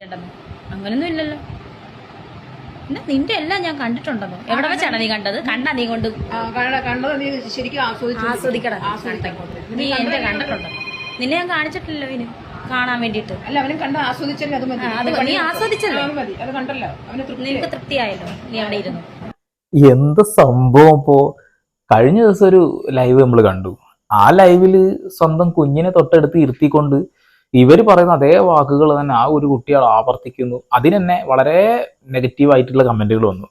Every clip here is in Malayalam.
അങ്ങനൊന്നും ഇല്ലല്ലോ. നിന്റെ എല്ലാം ഞാൻ കണ്ടിട്ടുണ്ടല്ലോ എവിടെ വെച്ചാണ് നീ കണ്ടത്? കണ്ടാ നീ കൊണ്ട് കണ്ടത് നീ ശരിക്കും ആസ്വദിച്ചു. ആസ്വദിക്കണം നീ എന്റെ കണ്ടിട്ടുണ്ടോ? നിന്നെ ഞാൻ കാണിച്ചിട്ടില്ലല്ലോ ഇനി. കാണാൻ വേണ്ടിട്ട് അല്ല അവനും കണ്ട ആസ്വദിച്ചല്ലോ അത് മതി. നീ ആസ്വദിച്ചല്ലോ. അത് മതി. അത് കണ്ടല്ലോ. അവന് തൃപ്തി നിനക്ക് തൃപ്തിയായല്ലോ. നീ അവിടെ ഇരുന്നു. എന്ത് സംഭവം ഇപ്പോ? കഴിഞ്ഞ ദിവസം ഒരു ലൈവ് നമ്മൾ കണ്ടു. ആ ലൈവിൽ സ്വന്തം കുഞ്ഞിനെ തൊട്ടടുത്ത് ഇരുത്തിക്കൊണ്ട് ഇവർ പറയുന്ന അതേ വാക്കുകൾ തന്നെ ആ ഒരു കുട്ടികൾ ആവർത്തിക്കുന്നു. അതിന് തന്നെ വളരെ നെഗറ്റീവായിട്ടുള്ള കമന്റുകൾ വന്നു.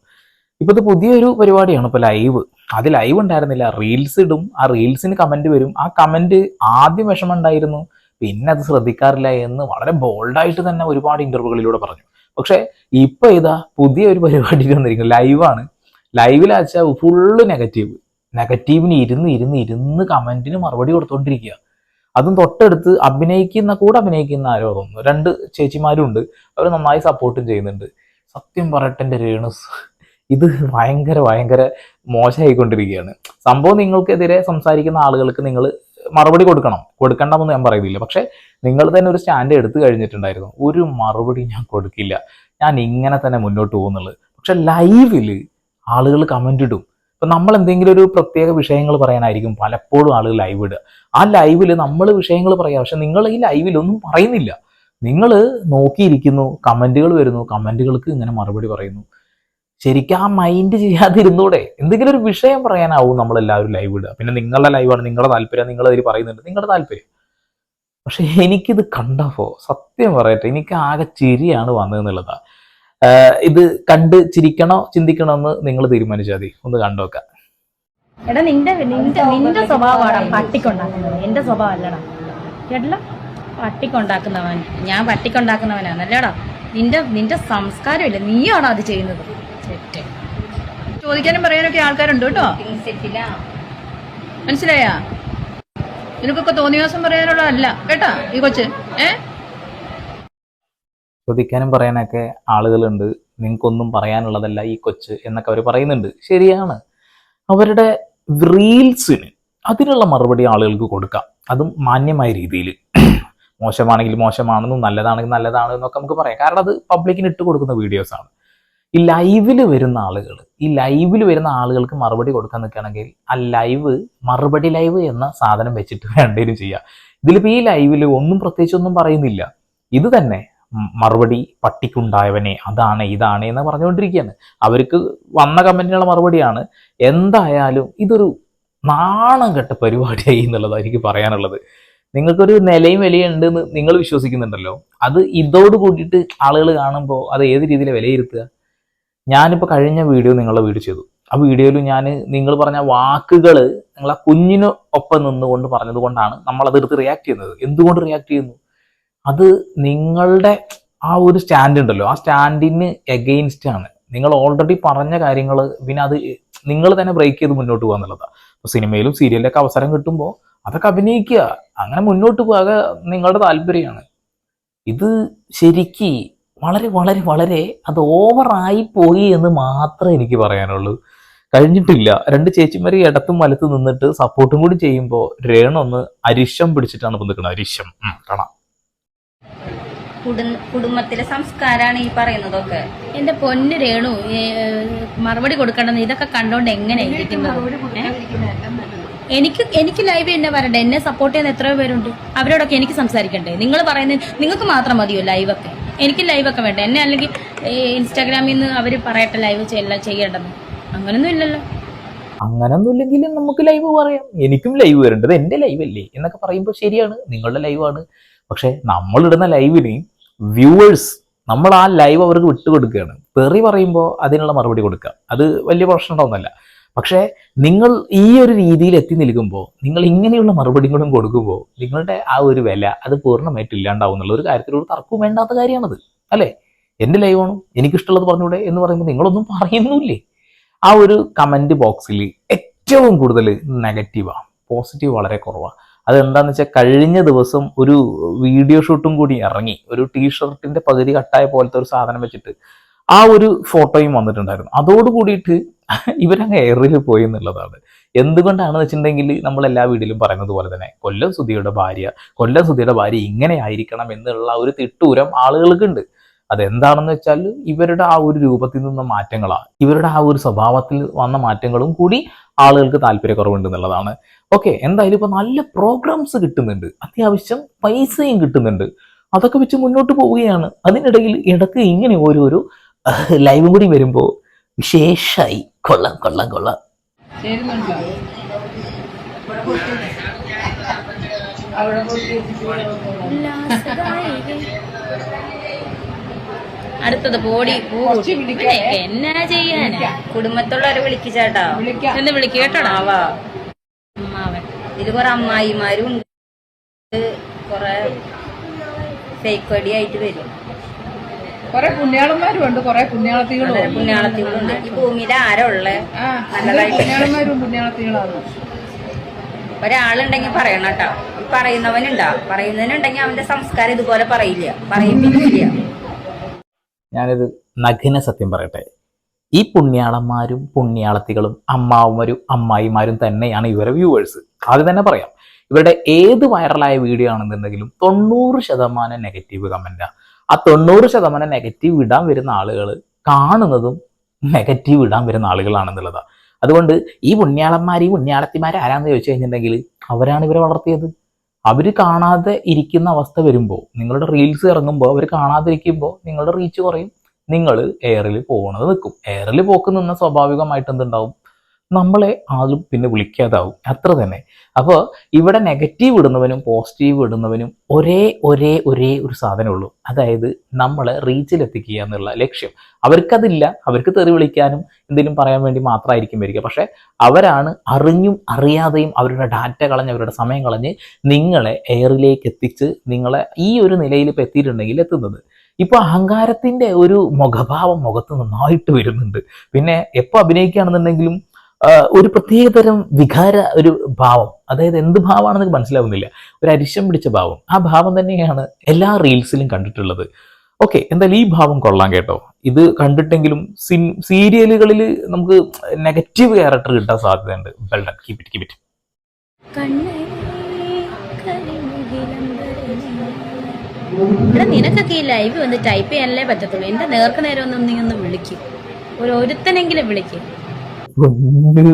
ഇപ്പൊ ഇത് പുതിയൊരു പരിപാടിയാണ് ഇപ്പൊ ലൈവ്. അത് ലൈവ് ഉണ്ടായിരുന്നില്ല. റീൽസ് ഇടും. ആ റീൽസിന് കമന്റ് വരും. ആ കമന്റ് ആദ്യം വിഷമം ഉണ്ടായിരുന്നു പിന്നെ അത് ശ്രദ്ധിക്കാറില്ല എന്ന് വളരെ ബോൾഡായിട്ട് തന്നെ ഒരുപാട് ഇന്റർവ്യൂകളിലൂടെ പറഞ്ഞു. പക്ഷെ ഇപ്പൊ ഇതാ പുതിയ ഒരു പരിപാടി വന്നിരിക്കുന്നു. ലൈവാണ്. ലൈവിലാച്ചാൽ ഫുള്ള് നെഗറ്റീവ് നെഗറ്റീവിന് ഇരുന്ന് ഇരുന്ന് ഇരുന്ന് കമന്റിന് മറുപടി കൊടുത്തോണ്ടിരിക്കുക അതും തൊട്ടടുത്ത് അഭിനയിക്കുന്ന കൂടെ അഭിനയിക്കുന്ന ആരോ തോന്നുന്നു. രണ്ട് ചേച്ചിമാരും ഉണ്ട് അവർ നന്നായി സപ്പോർട്ടും ചെയ്യുന്നുണ്ട്. സത്യം പറയട്ടെ എന്റെ രേണുസ്. ഇത് ഭയങ്കര ഭയങ്കര മോശമായിക്കൊണ്ടിരിക്കുകയാണ്. സംഭവം നിങ്ങൾക്കെതിരെ സംസാരിക്കുന്ന ആളുകൾക്ക് നിങ്ങൾ മറുപടി കൊടുക്കണം. കൊടുക്കണ്ടെന്ന് ഞാൻ പറയുന്നില്ല. പക്ഷേ നിങ്ങൾ തന്നെ ഒരു സ്റ്റാൻഡ് എടുത്തു കഴിഞ്ഞിട്ടുണ്ടായിരുന്നു. ഒരു മറുപടി ഞാൻ കൊടുക്കില്ല. ഞാൻ ഇങ്ങനെ തന്നെ മുന്നോട്ട് പോകുന്നുള്ളൂ. പക്ഷെ ലൈവിൽ ആളുകൾ കമന്റ് ഇടും. ഇപ്പൊ നമ്മൾ എന്തെങ്കിലും ഒരു പ്രത്യേക വിഷയങ്ങൾ പറയാനായിരിക്കും പലപ്പോഴും ആളുകൾ ലൈവ് ഇടുക. ആ ലൈവിൽ നമ്മൾ വിഷയങ്ങൾ പറയാം പക്ഷെ നിങ്ങൾ ഈ ലൈവിലൊന്നും പറയുന്നില്ല. നിങ്ങൾ നോക്കിയിരിക്കുന്നു കമന്റുകൾ വരുന്നു കമന്റുകൾക്ക് ഇങ്ങനെ മറുപടി പറയുന്നു. ശരിക്കും ആ മൈൻഡ് ചെയ്യാതിരുന്നൂടെ എന്തെങ്കിലും ഒരു വിഷയം പറയാനാവും നമ്മൾ എല്ലാവരും ലൈവ് ഇടുക. പിന്നെ നിങ്ങളുടെ ലൈവാണ് നിങ്ങളുടെ താല്പര്യം നിങ്ങൾ അതിൽ പറയുന്നുണ്ട് നിങ്ങളുടെ താല്പര്യം. പക്ഷെ എനിക്കിത് കണ്ടപ്പോ സത്യം പറയട്ടെ എനിക്ക് ആകെ ചിരിയാണ് വന്നതെന്നുള്ളതാണ് ഇത് കണ്ട് ചിരിക്കണോ ചിന്തിക്കണോ എന്ന് നിങ്ങൾ തീരുമാനിച്ചാൽ മതി. ഒന്ന് കണ്ടോക്കാം. എടാ നിന്റെ നിന്റെ നിന്റെ സ്വഭാവമാണ് പട്ടിക്കൊണ്ടാക്കുന്നത്. എന്റെ സ്വഭാവം അല്ലടാ കേട്ടല്ലോ? പട്ടിക്കൊണ്ടാക്കുന്നവൻ. ഞാൻ പട്ടിക്കൊണ്ടാക്കുന്നവനാണ് അല്ലേടാ നിന്റെ നിന്റെ സംസ്കാരമില്ല? നീയാണോ അത് ചെയ്യുന്നത്? തെറ്റ്. ചോദിക്കാനും പറയാനൊക്കെ ആൾക്കാരുണ്ട് കേട്ടോ. മനസ്സിലായാ? നിനക്കൊക്കെ തോന്നിയാസം പറയാനുള്ളതല്ല. കേട്ടാ ഈ കൊച്ച്? ഏ? ചോദിക്കാനും പറയാനൊക്കെ ആളുകളുണ്ട്. നിങ്ങൾക്കൊന്നും പറയാനുള്ളതല്ല ഈ കൊച്ച് എന്നൊക്കെ അവർ പറയുന്നുണ്ട്. ശരിയാണ്. അവരുടെ റീൽസിന് അതിനുള്ള മറുപടി ആളുകൾക്ക് കൊടുക്കാം. അതും മാന്യമായ രീതിയിൽ. മോശമാണെങ്കിൽ മോശമാണെന്നും നല്ലതാണെങ്കിൽ നല്ലതാണ് എന്നൊക്കെ നമുക്ക് പറയാം. കാരണം അത് പബ്ലിക്കിന് ഇട്ട് കൊടുക്കുന്ന വീഡിയോസ് ആണ്. ഈ ലൈവിൽ വരുന്ന ആളുകൾ ഈ ലൈവിൽ വരുന്ന ആളുകൾക്ക് മറുപടി കൊടുക്കാൻ നിൽക്കുകയാണെങ്കിൽ ആ ലൈവ് മറുപടി ലൈവ് എന്ന സാധനം വെച്ചിട്ട് വേണ്ടേലും ചെയ്യാം. ഇതിലിപ്പോൾ ഈ ലൈവിൽ ഒന്നും പ്രത്യേകിച്ച് ഒന്നും പറയുന്നില്ല. ഇത് തന്നെ മറുപടി പട്ടിക്കുണ്ടായവനെ. അതാണ് ഇതാണ് എന്ന് പറഞ്ഞുകൊണ്ടിരിക്കുകയാണ്. അവർക്ക് വന്ന കമന്റിനുള്ള മറുപടിയാണ്. എന്തായാലും ഇതൊരു നാണം കെട്ട പരിപാടിയായി എന്നുള്ളതാണ് എനിക്ക് പറയാനുള്ളത്. നിങ്ങൾക്കൊരു നിലയും വിലയും ഉണ്ടെന്ന് നിങ്ങൾ വിശ്വസിക്കുന്നുണ്ടല്ലോ. അത് ഇതോട് കൂടിയിട്ട് ആളുകൾ കാണുമ്പോൾ അത് ഏത് രീതിയിൽ വിലയിരുത്തുക? ഞാനിപ്പോൾ കഴിഞ്ഞ വീഡിയോ നിങ്ങളുടെ വീഡിയോ ചെയ്തു. ആ വീഡിയോയിൽ ഞാൻ നിങ്ങൾ പറഞ്ഞ വാക്കുകൾ നിങ്ങൾ ആ കുഞ്ഞിന് ഒപ്പം നിന്നുകൊണ്ട് പറഞ്ഞത് കൊണ്ടാണ് നമ്മൾ അതെടുത്ത് റിയാക്ട് ചെയ്യുന്നത്. എന്തുകൊണ്ട് റിയാക്ട് ചെയ്യുന്നു? അത് നിങ്ങളുടെ ആ ഒരു സ്റ്റാൻഡ് ഉണ്ടല്ലോ. ആ സ്റ്റാൻഡിന് എഗെയിൻസ്റ്റ് ആണ്. നിങ്ങൾ ഓൾറെഡി പറഞ്ഞ കാര്യങ്ങൾ പിന്നെ അത് നിങ്ങൾ തന്നെ ബ്രേക്ക് ചെയ്ത് മുന്നോട്ട് പോകുക എന്നുള്ളതാണ് അപ്പോൾ സിനിമയിലും സീരിയലിലൊക്കെ അവസരം കിട്ടുമ്പോൾ അതൊക്കെ അഭിനയിക്കുക. അങ്ങനെ മുന്നോട്ട് പോകുക നിങ്ങളുടെ താല്പര്യമാണ്. ഇത് ശരിക്ക് വളരെ വളരെ വളരെ അത് ഓവറായി പോയി എന്ന് മാത്രമേ എനിക്ക് പറയാനുള്ളൂ. കഴിഞ്ഞിട്ടില്ല. രണ്ട് ചേച്ചിമാർ ഇടത്തും വലത്തും നിന്നിട്ട് സപ്പോർട്ടും കൂടി ചെയ്യുമ്പോൾ രേണൊന്ന് അരിശം പിടിച്ചിട്ടാണ് നിൽക്കുന്നത് അരിശം. കാണാം. കുടുംബത്തിലെ സംസ്കാരമാണ് ഈ പറയുന്നതൊക്കെ. എന്റെ പൊന്ന് രേണു മറുപടി കൊടുക്കണ്ടെന്ന് ഇതൊക്കെ കണ്ടോണ്ട് എങ്ങനെ ഇരിക്കുന്നത്? എനിക്ക് എനിക്ക് ലൈവ് എന്നെ വരണ്ടേ? എന്നെ സപ്പോർട്ട് ചെയ്യുന്ന എത്രയോ പേരുണ്ട്. അവരോടൊക്കെ എനിക്ക് സംസാരിക്കണ്ടേ? നിങ്ങൾ പറയുന്നത് നിങ്ങൾക്ക് മാത്രം മതിയോ ലൈവൊക്കെ എനിക്ക് ലൈവൊക്കെ വേണ്ട? എന്നെ അല്ലെങ്കിൽ ഇൻസ്റ്റാഗ്രാമിൽ നിന്ന് അവർ പറയട്ടെ ലൈവ് ചെയ്യല്ല ചെയ്യേണ്ടെന്ന് അങ്ങനൊന്നും ഇല്ലല്ലോ. അങ്ങനൊന്നും ഇല്ലെങ്കിലും നമുക്ക് ലൈവ് പറയാം. എനിക്കും ലൈവ് വരേണ്ടത് എന്റെ ലൈവ് അല്ലേ? എന്നൊക്കെ പറയുമ്പോൾ ശരിയാണ്. നിങ്ങളുടെ ലൈവാണ് പക്ഷെ നമ്മളിടുന്ന ലൈവിന് വ്യൂവേഴ്സ് നമ്മൾ ആ ലൈവ് അവർക്ക് വിട്ടുകൊടുക്കുകയാണ്. തെറി പറയുമ്പോൾ അതിനുള്ള മറുപടി കൊടുക്കുക. അത് വലിയ പ്രശ്നമുണ്ടോന്നല്ല പക്ഷേ നിങ്ങൾ ഈ ഒരു രീതിയിൽ എത്തി നിൽക്കുമ്പോൾ നിങ്ങൾ ഇങ്ങനെയുള്ള മറുപടികളും കൊടുക്കുമ്പോൾ നിങ്ങളുടെ ആ ഒരു വില അത് പൂർണമായിട്ട് ഇല്ലാണ്ടാവും എന്നുള്ള ഒരു കാര്യത്തിൽ ഒരു തർക്കവും വേണ്ടാത്ത കാര്യമാണത്. അല്ലേ? എന്റെ ലൈവാണ് എനിക്കിഷ്ടമുള്ളത് പറഞ്ഞൂടെ എന്ന് പറയുമ്പോൾ നിങ്ങളൊന്നും പറയുന്നില്ലേ ആ ഒരു കമന്റ് ബോക്സിൽ ഏറ്റവും കൂടുതൽ നെഗറ്റീവാണ് പോസിറ്റീവ് വളരെ കുറവാണ് അതെന്താന്ന് വെച്ചാൽ കഴിഞ്ഞ ദിവസം ഒരു വീഡിയോ ഷൂട്ടും കൂടി ഇറങ്ങി. ഒരു ടീഷർട്ടിന്റെ പകുതി കട്ടായ പോലത്തെ ഒരു സാധനം വെച്ചിട്ട് ആ ഒരു ഫോട്ടോയും വന്നിട്ടുണ്ടായിരുന്നു. അതോട് കൂടിയിട്ട് ഇവരങ്ങ് എയറിൽ പോയി എന്നുള്ളതാണ്. എന്തുകൊണ്ടാണെന്ന് വെച്ചിട്ടുണ്ടെങ്കിൽ നമ്മൾ എല്ലാ വീഡിയോയിലും പറയുന്നത് പോലെ തന്നെ കൊല്ലം സുധിയുടെ ഭാര്യ കൊല്ലം സുധിയുടെ ഭാര്യ ഇങ്ങനെ ആയിരിക്കണം എന്നുള്ള ഒരു തിട്ടൂരം ആളുകൾക്കുണ്ട്. അതെന്താണെന്ന് വെച്ചാൽ ഇവരുടെ ആ ഒരു രൂപത്തിൽ നിന്ന മാറ്റങ്ങളാണ്. ഇവരുടെ ആ ഒരു സ്വഭാവത്തിൽ വന്ന മാറ്റങ്ങളും കൂടി ആളുകൾക്ക് താല്പര്യക്കുറവുണ്ട് എന്നുള്ളതാണ്. ഓക്കെ എന്തായാലും ഇപ്പൊ നല്ല പ്രോഗ്രാംസ് കിട്ടുന്നുണ്ട്. അത്യാവശ്യം പൈസയും കിട്ടുന്നുണ്ട്. അതൊക്കെ വെച്ച് മുന്നോട്ട് പോവുകയാണ്. അതിനിടയിൽ ഇടയ്ക്ക് ഇങ്ങനെ ഓരോരോ ലൈവും കൂടി വരുമ്പോൾ വിശേഷമായി കൊള്ളാം കൊള്ളാം കൊള്ളാം. ചേരുന്നുണ്ടോ? അടുത്തത് പോടി വിളിക്കാം. എന്നാ ചെയ്യാനാ? കുടുംബത്തുള്ളവരെ വിളിക്കിച്ചേട്ടാ ചേട്ടാ. എന്ന് വിളിക്ക് കേട്ടോടാ? വാ അമ്മാവൻ. ഇതിൽ കുറെ അമ്മായിമാരും ഉണ്ട്. കുറെ ഫേക്ക് ആയിട്ട് വരും. കൊറേ പുണ്യാളന്മാരും ഉണ്ട് കൊറേ പുണ്യാളത്തികളും പുണ്യാളത്തികളും ഉണ്ട്. ഈ ഭൂമിയിൽ ആരാ ഉള്ളേ. പുണ്യാളന്മാരും പുണ്യാളത്തികളാണ്. ഒരാളുണ്ടെങ്കിൽ പറയണം കേട്ടോ. പറയുന്നവനുണ്ടാ. പറയുന്നവനുണ്ടെങ്കിൽ അവന്റെ സംസ്കാരം ഇതുപോലെ പറയില്ല. പറയിപ്പിക്കില്ല. ഞാനൊരു നഗ്ന സത്യം പറയട്ടെ. ഈ പുണ്യാളന്മാരും പുണ്യാളത്തികളും അമ്മാവന്മാരും അമ്മായിമാരും തന്നെയാണ് ഇവരെ വ്യൂവേഴ്സ് അത് തന്നെ പറയാം. ഇവരുടെ ഏത് വൈറലായ വീഡിയോ ആണെന്നുണ്ടെങ്കിലും തൊണ്ണൂറ് ശതമാനം നെഗറ്റീവ് കമന്റാണ് ആ. തൊണ്ണൂറ് ശതമാനം നെഗറ്റീവ് ഇടാൻ വരുന്ന ആളുകൾ കാണുന്നതും നെഗറ്റീവ് ഇടാൻ വരുന്ന ആളുകളാണെന്നുള്ളതാണ് അതുകൊണ്ട് ഈ പുണ്യാളന്മാർ ഈ പുണ്യാളത്തിമാർ ആരാന്ന് ചോദിച്ചു കഴിഞ്ഞിട്ടുണ്ടെങ്കിൽ അവരാണ് ഇവരെ വളർത്തിയത്. അവർ കാണാതെ ഇരിക്കുന്ന അവസ്ഥ വരുമ്പോൾ നിങ്ങളുടെ റീൽസ് ഇറങ്ങുമ്പോൾ അവർ കാണാതിരിക്കുമ്പോൾ നിങ്ങളുടെ റീച്ച് കുറയും. നിങ്ങൾ എയറിൽ പോകുന്നത് നിൽക്കും എയറിൽ പോക്ക് നിന്ന സ്വാഭാവികമായിട്ട് എന്തുണ്ടാവും? നമ്മളെ ആരും പിന്നെ വിളിക്കാതാവും. അത്ര തന്നെ. അപ്പോൾ ഇവിടെ നെഗറ്റീവ് ഇടുന്നവനും പോസിറ്റീവ് ഇടുന്നവനും ഒരേ ഒരേ ഒരേ ഒരു സാധനമുള്ളൂ അതായത് നമ്മളെ റീച്ചിലെത്തിക്കുക എന്നുള്ള ലക്ഷ്യം. അവർക്കതില്ല. അവർക്ക് തെറി വിളിക്കാനും എന്തെങ്കിലും പറയാൻ വേണ്ടി മാത്രമായിരിക്കും വരിക. പക്ഷെ അവരാണ് അറിഞ്ഞും അറിയാതെയും അവരുടെ ഡാറ്റ കളഞ്ഞ് അവരുടെ സമയം കളഞ്ഞ് നിങ്ങളെ എയറിലേക്ക് എത്തിച്ച് നിങ്ങളെ ഈ ഒരു നിലയിൽ ഇപ്പോൾ എത്തിയിട്ടുണ്ടെങ്കിൽ എത്തുന്നത്. ഇപ്പൊ അഹങ്കാരത്തിന്റെ ഒരു മുഖഭാവം മുഖത്ത് നന്നായിട്ട് വരുന്നുണ്ട്. പിന്നെ എപ്പോ അഭിനയിക്കുകയാണെന്നുണ്ടെങ്കിലും ഒരു പ്രത്യേകതരം വികാര ഒരു ഭാവം. അതായത് എന്ത് ഭാവമാണെന്ന് മനസ്സിലാവുന്നില്ല. ഒരു അരിശം പിടിച്ച ഭാവം. ആ ഭാവം തന്നെയാണ് എല്ലാ റീൽസിലും കണ്ടിട്ടുള്ളത്. ഓക്കെ എന്തായാലും ഈ ഭാവം കൊള്ളാം കേട്ടോ. ഇത് കണ്ടിട്ടെങ്കിലും സിൻ സീരിയലുകളിൽ നമുക്ക് നെഗറ്റീവ് ക്യാരക്ടർ കിട്ടാൻ സാധ്യതയുണ്ട്. Well done keep it keep it ഇവിടെ നിനക്കൊക്കെ ഈ ലൈവ് വന്ന് ടൈപ്പ് ചെയ്യാനല്ലേ പറ്റത്തുള്ളൂ. എന്റെ നേർക്ക് നേരം ഒന്നും നീ ഒന്ന് വിളിക്കും? ഒരു ഒരുത്തനെങ്കിലും വിളിക്കും. പൊന്നു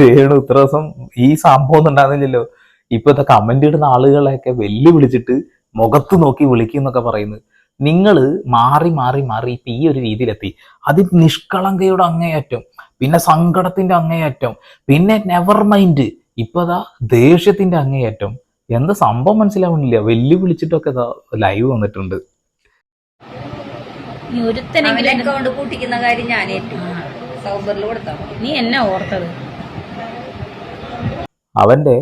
രേണു ഇത്ര ദിവസം ഈ സംഭവം ഒന്നും ഉണ്ടാകുന്നില്ലല്ലോ ഇപ്പോഴത്തെ കമന്റ് ഇടുന്ന ആളുകളെയൊക്കെ വെല്ലുവിളിച്ചിട്ട് മുഖത്ത് നോക്കി വിളിക്കുന്നൊക്കെ പറയുന്നു പറയുന്നത്. നിങ്ങൾ മാറി മാറി മാറി ഇപ്പൊ ഈ ഒരു രീതിയിലെത്തി. അത് നിഷ്കളങ്കയുടെ അങ്ങേയറ്റം പിന്നെ സങ്കടത്തിന്റെ അങ്ങേയറ്റം പിന്നെ നെവർ മൈൻഡ് ഇപ്പൊ അതാ ദേഷ്യത്തിന്റെ അങ്ങേയറ്റം. എന്താ സംഭവം മനസ്സിലാവുന്നില്ല. വെല്ലുവിളിച്ചിട്ടൊക്കെ ലൈവ് വന്നിട്ടുണ്ട്. ഒരുത്തനെങ്കിലും അക്കൗണ്ട് കൂട്ടിക്കുന്ന കാര്യം ഞാൻ നീ എന്നാ ഓർത്തത്. അവന്റെ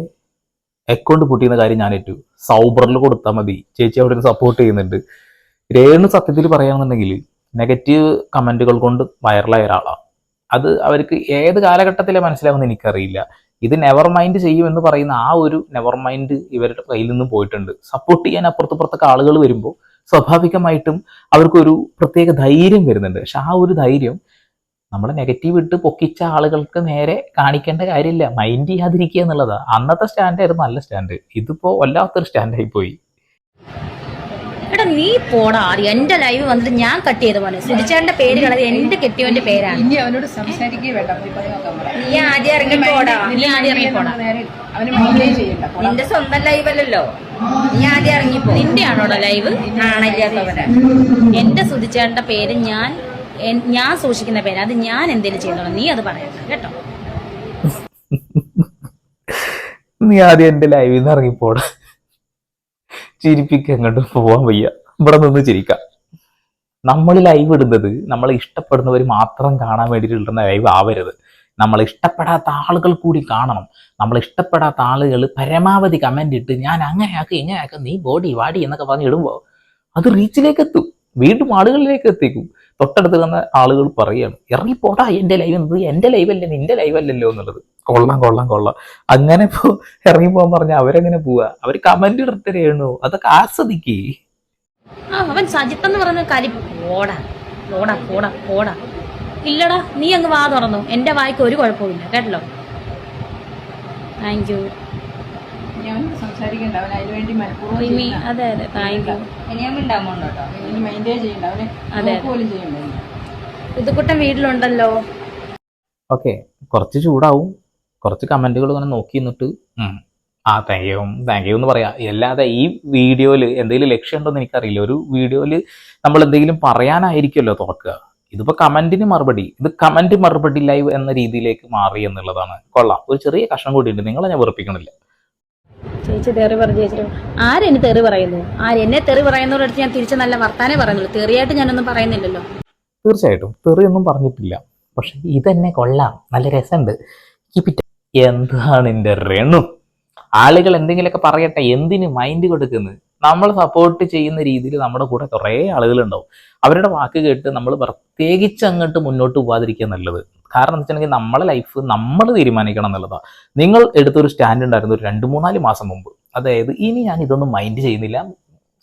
അക്കൗണ്ട് പൊട്ടിയുന്ന കാര്യം ഞാൻ ഏറ്റു സൗബറിൽ കൊടുത്താൽ മതി. ചേച്ചി അവിടെ സപ്പോർട്ട് ചെയ്യുന്നുണ്ട്. രേണു സത്യത്തിൽ പറയുകയാണെന്നുണ്ടെങ്കിൽ നെഗറ്റീവ് കമന്റുകൾ കൊണ്ട് വൈറലായ ഒരാളാണ് അത് അവർക്ക് ഏത് കാലഘട്ടത്തിലെ മനസ്സിലാവുമെന്ന് എനിക്കറിയില്ല. ഇത് നെവർ മൈൻഡ് ചെയ്യുമെന്ന് പറയുന്ന ആ ഒരു നെവർ മൈൻഡ് ഇവരുടെ കയ്യിൽ നിന്നും പോയിട്ടുണ്ട്. സപ്പോർട്ട് ചെയ്യാൻ അപ്പുറത്തപ്പുറത്തൊക്കെ ആളുകൾ വരുമ്പോൾ സ്വാഭാവികമായിട്ടും അവർക്കൊരു പ്രത്യേക ധൈര്യം വരുന്നുണ്ട്. പക്ഷെ ആ ഒരു ധൈര്യം നമ്മളെ നെഗറ്റീവ് ഇട്ട് പൊക്കിച്ച ആളുകൾക്ക് നേരെ കാണിക്കേണ്ട കാര്യമില്ല. മൈൻഡ് ചെയ്യാതിരിക്കുക എന്നുള്ളതാണ് അന്നത്തെ സ്റ്റാൻഡായിരുന്നു നല്ല സ്റ്റാൻഡ് ഇതിപ്പോ വല്ലാത്തൊരു സ്റ്റാൻഡായി പോയി. എടാ നീ പോടാ ആദ്യം. എന്റെ ലൈവ് വന്നിട്ട് ഞാൻ കട്ട് ചെയ്ത പോലെ. സുധിച്ചേട്ടന്റെ പേര് കളത് എന്റെ കെട്ടിയവന്റെ പേരാണ്. ഇനി അവനോട് സംസാരിക്കുകയും വേണ്ട. പോയി. നീ ആദ്യം ഇറങ്ങി പോടാ. നീ ആദ്യം ഇറങ്ങി പോടാ. നേരെ അവന് മെയിന്റെയിൻ ചെയ്യണ്ട. പോടാ. നിന്റെ സ്വന്തം ലൈവ് അല്ലല്ലോ. നീ ആദ്യം ഇറങ്ങിപ്പോ നിന്റെ ആണോടാ ലൈവ് ആണില്ലാത്തവരെ എന്റെ സുധിച്ചേട്ടന്റെ പേര് ഞാൻ ഞാൻ സൂക്ഷിക്കുന്ന പേര് അത് ഞാൻ എന്തേലും ചെയ്തോളാം. നീ അത് പറയണ്ട കേട്ടോ? നീ ആദ്യം എന്റെ ലൈവിൽ നിന്ന് ഇറങ്ങിപ്പോട. ചിരിപ്പിക്ക എങ്ങോട്ട് പോവാൻ വയ്യ. ഇവിടെ നിന്ന് ചിരിക്കാം. നമ്മൾ ലൈവ് ഇടുന്നത് നമ്മൾ ഇഷ്ടപ്പെടുന്നവർ മാത്രം കാണാൻ വേണ്ടിയിട്ട് ഇടുന്ന ലൈവ് ആവരുത്. നമ്മൾ ഇഷ്ടപ്പെടാത്ത ആളുകൾ കൂടി കാണണം. നമ്മൾ ഇഷ്ടപ്പെടാത്ത ആളുകൾ പരമാവധി കമന്റ് ഇട്ട് ഞാൻ അങ്ങനെ ആക്കി ഇങ്ങനെ ആക്കി നീ ബോഡി വാടി എന്നൊക്കെ പറഞ്ഞ് ഇടുമ്പോൾ അത് റീച്ചിലേക്ക് എത്തും വീണ്ടും ആളുകളിലേക്ക് എത്തിക്കും. തൊട്ടടുത്ത് വന്ന ആളുകൾ പറയാണ് ഇറങ്ങി പോടാ എന്റെ ലൈവ് എന്നത് എന്റെ ലൈവ് അല്ലേ നിന്റെ ലൈവ് അല്ലല്ലോ എന്നുള്ളത്. കൊള്ളാം കൊള്ളാം കൊള്ളാം. അങ്ങനെ ഇപ്പോ ഇറങ്ങി പോകാൻ പറഞ്ഞ അവരെങ്ങനെ പോവാ? അവർ കമന്റ് ഇടത്തെ രേണു അതൊക്കെ ആസ്വദിക്കേ. അവൻ സജിത്ത് എന്ന് പറയുന്ന കാര്യം പോടാ പോടാ പോടാ പോടാ. ഇല്ലടാ നീ അങ്ങ് വാ തുറന്നു. എന്റെ വായിക്ക് ഒരു കുഴപ്പമില്ല കേട്ടല്ലോ? താങ്ക് യു സംസാരിക്കണ്ട. അവൻ അതിന് വേണ്ടി മനഃപൂർവം ഇനി ചെയ്യുന്നതാ. അതെ അതെ. താങ്ക് യു ഇനി അവൻ ഉണ്ടാവുന്നുണ്ട് കേട്ടോ. ഇനി മെയിന്റെയിൻ ചെയ്യണ്ട. അവനെ അതെ. നോക്ക് പോലും ചെയ്യണ്ട ഇനി. പുതുക്കുട്ടൻ വീട്ടിലുണ്ടല്ലോ. ഓക്കെ കുറച്ച് ചൂടാവും. കുറച്ച് കമന്റുകൾ ഇങ്ങനെ നോക്കി നിന്നിട്ട് ഉം, ആ താങ്ക് യു താങ്ക് യു എന്ന് പറയാം. അല്ലാതെ ഈ വീഡിയോയിൽ എന്തെങ്കിലും ലക്ഷ്യമുണ്ടോയെന്ന് എനിക്കറിയില്ല. ഒരു വീഡിയോയിൽ നമ്മൾ എന്തെങ്കിലും പറയാനായിരിക്കുമല്ലോ തുറക്കുക ഇതിപ്പോൾ കമന്റിന് മറുപടി. ഇത് കമന്റ് മറുപടി ലൈവ് എന്ന രീതിയിലേക്ക് മാറി എന്നുള്ളതാണ്. കൊള്ളാം. ഒരു ചെറിയ കഷ്ണം കൂടിയുണ്ട്. നിങ്ങളെ ഞാൻ വെറുപ്പിക്കണില്ല. ചേച്ചി തെറി പറഞ്ഞു ചേച്ചി. ആരെന്നെ തെറി പറയുന്നു? ആര് എന്നെ തെറി പറയുന്നവരടുത്ത് ഞാൻ തിരിച്ച് നല്ല വർത്താനേ പറയുന്നുള്ളൂ. തെറിയായിട്ട് ഞാനൊന്നും പറയുന്നില്ലല്ലോ. തീർച്ചയായിട്ടും. തെറിയൊന്നും പറഞ്ഞിട്ടില്ല. പക്ഷെ ഇതെന്നെ കൊള്ളാം. നല്ല രസമുണ്ട്. എന്താണ് എന്റെ റെണു ആളുകൾ എന്തെങ്കിലുമൊക്കെ പറയട്ടെ. എന്തിന് മൈൻഡ് കൊടുക്കുന്നത് നമ്മൾ സപ്പോർട്ട് ചെയ്യുന്ന രീതിയിൽ നമ്മുടെ കൂടെ കുറേ ആളുകളുണ്ടാവും. അവരുടെ വാക്ക് കേട്ട് നമ്മൾ പ്രത്യേകിച്ച് അങ്ങോട്ട് മുന്നോട്ട് പോകാതിരിക്കുക നല്ലത്. കാരണം എന്ന് വെച്ചിട്ടുണ്ടെങ്കിൽ നമ്മളെ ലൈഫ് നമ്മൾ തീരുമാനിക്കണം എന്നുള്ളതാണ് നിങ്ങൾ എടുത്തൊരു സ്റ്റാൻഡ് ഉണ്ടായിരുന്നു ഒരു രണ്ട് മൂന്നാൽ മാസം മുമ്പ്. അതായത് ഇനി ഞാൻ ഇതൊന്നും മൈൻഡ് ചെയ്യുന്നില്ല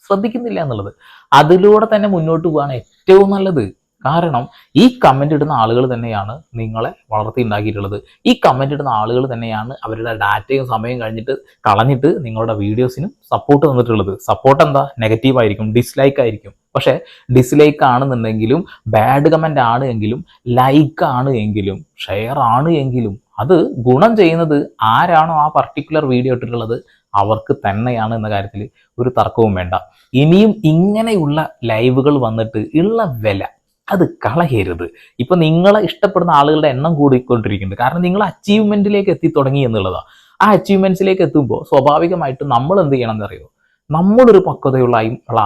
ശ്രദ്ധിക്കുന്നില്ല എന്നുള്ളത്. അതിലൂടെ തന്നെ മുന്നോട്ട് പോകാൻ ഏറ്റവും നല്ലത്. കാരണം ഈ കമന്റ് ഇടുന്ന ആളുകൾ തന്നെയാണ് നിങ്ങളെ വളർത്തി ഉണ്ടാക്കിയിട്ടുള്ളത് ഈ കമന്റ് ഇടുന്ന ആളുകൾ തന്നെയാണ് അവരുടെ ഡാറ്റയും സമയം കഴിഞ്ഞിട്ട് കളഞ്ഞിട്ട് നിങ്ങളുടെ വീഡിയോസിനും സപ്പോർട്ട് തന്നിട്ടുള്ളത്. സപ്പോർട്ട് എന്താ? നെഗറ്റീവ് ആയിരിക്കും ഡിസ്ലൈക്ക് ആയിരിക്കും. പക്ഷേ ഡിസ്ലൈക്ക് ആണെന്നുണ്ടെങ്കിലും ബാഡ് കമന്റ് ആണ് എങ്കിലും ലൈക്ക് ആണ് എങ്കിലും ഷെയർ ആണ് എങ്കിലും അത് ഗുണം ചെയ്യുന്നത് ആരാണോ ആ പർട്ടിക്കുലർ വീഡിയോ ഇട്ടിട്ടുള്ളത്? അവർക്ക് തന്നെയാണ് എന്ന കാര്യത്തിൽ ഒരു തർക്കവും വേണ്ട. ഇനിയും ഇങ്ങനെയുള്ള ലൈവുകൾ വന്നിട്ട് ഉള്ള വില അത് കളയരുത്. ഇപ്പൊ നിങ്ങളെ ഇഷ്ടപ്പെടുന്ന ആളുകളുടെ എണ്ണം കൂടിക്കൊണ്ടിരിക്കുന്നുണ്ട്. കാരണം നിങ്ങൾ അച്ചീവ്മെന്റിലേക്ക് എത്തി തുടങ്ങി എന്നുള്ളതാണ് ആ അച്ചീവ്മെന്റ്സിലേക്ക് എത്തുമ്പോൾ സ്വാഭാവികമായിട്ടും നമ്മൾ എന്ത് ചെയ്യണം എന്നറിയോ? നമ്മളൊരു പക്വതയുള്ള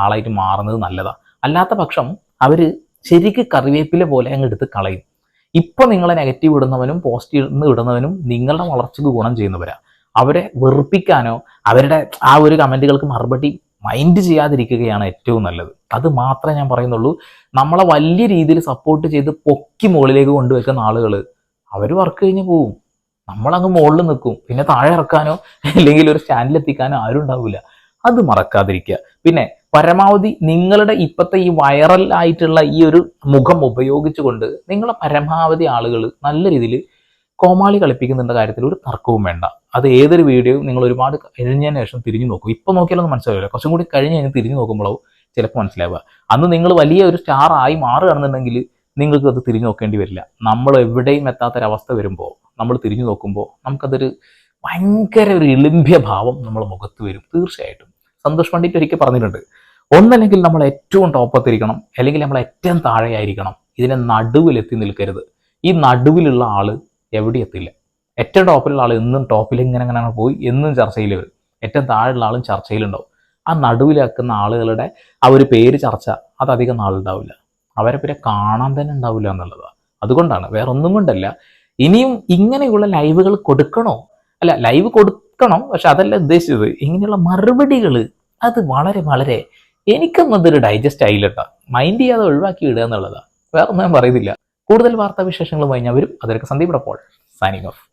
ആളായിട്ട് മാറുന്നത് നല്ലതാണ് അല്ലാത്ത പക്ഷം അവർ ശരിക്ക് കറിവേപ്പില പോലെ അങ്ങ് എടുത്ത് കളയും. ഇപ്പൊ നിങ്ങളെ നെഗറ്റീവ് ഇടുന്നവനും പോസിറ്റീവ് ഇടുന്നവനും നിങ്ങളുടെ വളർച്ചയ്ക്ക് ഗുണം ചെയ്യുന്നവരാ. അവരെ വെറുപ്പിക്കാനോ അവരുടെ ആ ഒരു കമന്റുകൾക്ക് മറുപടി മൈൻഡ് ചെയ്യാതിരിക്കുകയാണ് ഏറ്റവും നല്ലത്. അത് മാത്രമേ ഞാൻ പറയുന്നുള്ളൂ. നമ്മളെ വലിയ രീതിയിൽ സപ്പോർട്ട് ചെയ്ത് പൊക്കി മുകളിലേക്ക് കൊണ്ടുവെക്കുന്ന ആളുകൾ അവർ വർക്ക് കഴിഞ്ഞ് പോവും. നമ്മളങ്ങ് മുകളിൽ നിൽക്കും. പിന്നെ താഴെ ഇറക്കാനോ അല്ലെങ്കിൽ ഒരു സ്റ്റാൻഡിൽ എത്തിക്കാനോ ആരും ഉണ്ടാവില്ല. അത് മറക്കാതിരിക്കുക. പിന്നെ പരമാവധി നിങ്ങളുടെ ഇപ്പോഴത്തെ ഈ വൈറൽ ആയിട്ടുള്ള ഈ ഒരു മുഖം ഉപയോഗിച്ചുകൊണ്ട് നിങ്ങളെ പരമാവധി ആളുകൾ നല്ല രീതിയിൽ കോമാളി കളിപ്പിക്കുന്നുണ്ട കാര്യത്തിൽ ഒരു തർക്കവും വേണ്ട. അത് ഏതൊരു വീഡിയോയും നിങ്ങൾ ഒരുപാട് കഴിഞ്ഞതിന് ശേഷം തിരിഞ്ഞു നോക്കും. ഇപ്പൊ നോക്കിയാലൊന്നും മനസ്സിലാവില്ല. കുറച്ചും കൂടി കഴിഞ്ഞ് കഴിഞ്ഞ് തിരിഞ്ഞു നോക്കുമ്പോഴോ ചിലപ്പോൾ മനസ്സിലാവുക. അന്ന് നിങ്ങൾ വലിയ ഒരു സ്റ്റാർ ആയി മാറുകയാണെന്നുണ്ടെങ്കിൽ നിങ്ങൾക്ക് അത് തിരിഞ്ഞു നോക്കേണ്ടി വരില്ല. നമ്മൾ എവിടെയും എത്താത്തൊരവസ്ഥ വരുമ്പോൾ നമ്മൾ തിരിഞ്ഞു നോക്കുമ്പോൾ നമുക്കതൊരു ഭയങ്കര ഒരു ഇളിമ്പ്യ ഭാവം നമ്മുടെ മുഖത്ത് വരും. തീർച്ചയായിട്ടും. സന്തോഷ് പണ്ഡിറ്റ് ഒരിക്കൽ പറഞ്ഞിട്ടുണ്ട്. ഒന്നല്ലെങ്കിൽ നമ്മൾ ഏറ്റവും ടോപ്പത്തിരിക്കണം അല്ലെങ്കിൽ നമ്മൾ ഏറ്റവും താഴെയായിരിക്കണം. ഇതിനെ നടുവിലെത്തി നിൽക്കരുത്. ഈ നടുവിലുള്ള ആൾ എവിടെ എത്തില്ല. ഏറ്റവും ടോപ്പിലുള്ള ആൾ എന്നും ടോപ്പിൽ ഇങ്ങനെ അങ്ങനെ പോയി എന്നും ചർച്ചയിൽ വരും. ഏറ്റവും താഴെയുള്ള ആളും ചർച്ചയിലുണ്ടാവും. ആ നടുവിലാക്കുന്ന ആളുകളുടെ ആ ഒരു പേര് ചർച്ച അത് അധികം നാളുണ്ടാവില്ല. അവരെ പിന്നെ കാണാൻ തന്നെ ഉണ്ടാവില്ല എന്നുള്ളതാണ് അതുകൊണ്ടാണ്. വേറെ ഒന്നും കൊണ്ടല്ല. ഇനിയും ഇങ്ങനെയുള്ള ലൈവുകൾ കൊടുക്കണോ? അല്ല ലൈവ് കൊടുക്കണം പക്ഷെ അതല്ല ഉദ്ദേശിച്ചത്. ഇങ്ങനെയുള്ള മറുപടികൾ അത് വളരെ വളരെ എനിക്കൊന്നും അതൊരു ഡൈജസ്റ്റ് ആയില്ലട്ടോ. മൈൻഡ് ചെയ്യാതെ ഒഴിവാക്കി ഇടുക എന്നുള്ളതാണ് വേറെ ഒന്നും ഞാൻ പറയുന്നില്ല. കൂടുതൽ വാർത്താവിശേഷങ്ങളുമായി ഞാൻ വരും. അതിലൊക്കെ സന്ദീപ് അപ്പോൾ. Signing off